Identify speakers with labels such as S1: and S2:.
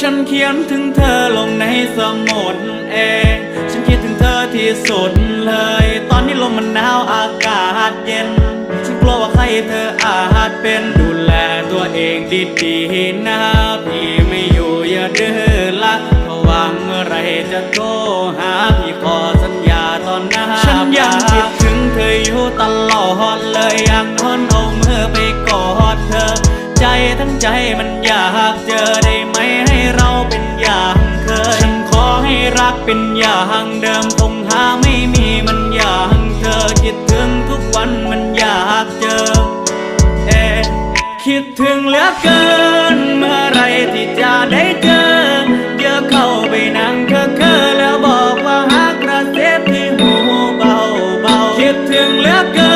S1: ฉันเขียนถึงเธอลงในสมุดเองฉันคิดถึงเธอที่สุดเลย ตอนนี้ลมมันหนาวอากาศเย็น ฉันกลัวว่าใครเธออาจเป็นดูแลตัวเองดีๆนะพี่ไม่อยู่อย่าดื้อละเพราะว่างเมื่อไรจะโทรหาพี่ขอสัญญาตอนหน้าฉันยังคิดถึงเธออยู่ตลอดเลยอยากทนเอามือไปกอดเธอ ใจทั้งใจมันอยากเจอได้ กเป็นอย่างเดิมคงหาไม่มีมันอย่างเธอคิดถึงทุกวันมันอยากเจอ เอคิดถึงเหลือเกิน เมื่อไรที่จะได้เจอเยอะเข้าไปนั่งเธอเคอแล้วบอกว่าหากระเซ็บที่หูเบาเบาคิดถึงเหลือเกิน